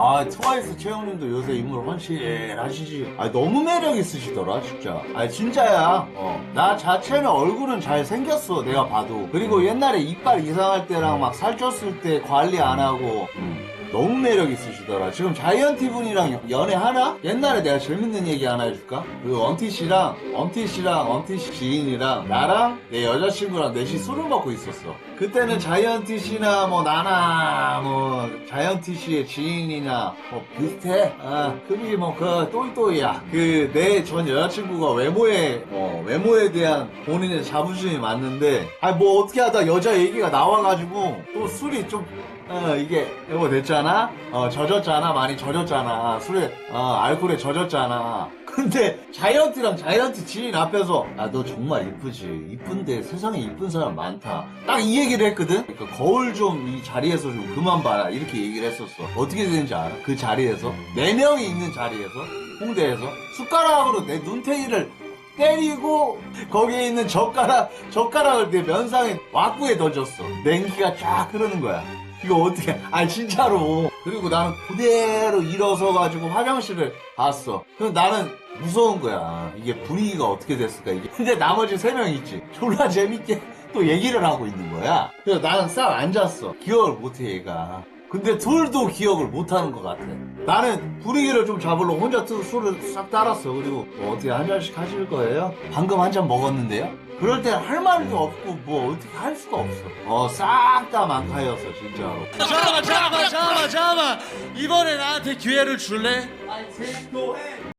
아 트와이스 채영님도 요새 인물 헌실하시지. 아 너무 매력 있으시더라 진짜. 아 진짜야. 어 나 자체는 얼굴은 잘 생겼어 내가 봐도. 그리고 옛날에 이빨 이상할 때랑 막 살쪘을 때 관리 안 하고. 음, 너무 매력 있으시더라. 지금 자이언티 분이랑 연애 하나? 옛날에 내가 재밌는 얘기 하나 해줄까? 그 언티 씨랑 언티 씨랑 언티 씨 지인이랑 나랑 내 여자친구랑 넷이 술을 먹고 있었어. 그때는 자이언티 씨나 뭐 나나 뭐 자이언티 씨의 지인이나 뭐 비슷해 아 급이 뭐그 또이또이야 그 내 전 여자친구가 외모에 어 외모에 대한 본인의 자부심이 많는데 아뭐 어떻게 하다 여자 얘기가 나와가지고 또 술이 좀 어, 이게, 이거 됐잖아? 어, 젖었잖아? 많이 젖었잖아. 술에, 어, 알코올에 젖었잖아. 근데, 자이언티랑 자이언티 지인 앞에서, 아, 너 정말 이쁘지. 이쁜데 세상에 이쁜 사람 많다. 딱 이 얘기를 했거든? 그러니까 거울 좀 이 자리에서 좀 그만 봐라. 이렇게 얘기를 했었어. 어떻게 되는지 알아? 그 자리에서? 네 명이 있는 자리에서? 홍대에서? 숟가락으로 내 눈탱이를 때리고 거기에 있는 젓가락 젓가락을 내 면상에 와꾸에 던졌어 냉기가 쫙 흐르는 거야 이거 어떻게 아 진짜로 그리고 나는 그대로 일어서 가지고 화장실을 갔어 그럼 나는 무서운 거야 이게 분위기가 어떻게 됐을까 이게 근데 나머지 세 명 있지 졸라 재밌게 또 얘기를 하고 있는 거야 그래서 나는 싹 앉았어 기억을 못해 얘가 근데 둘도 기억을 못하는 것 같아. 나는 분위기를 좀 잡으려고 혼자 또 술을 싹 따랐어. 그리고 뭐 어떻게 한 잔씩 하실 거예요? 방금 한 잔 먹었는데요? 그럴 땐할 말도 없고 뭐 어떻게 할 수가 없어. 어, 싹 다 망카였어, 진짜로. 잠깐만 잠깐만 잠깐만 잠깐만 이번에 나한테 기회를 줄래?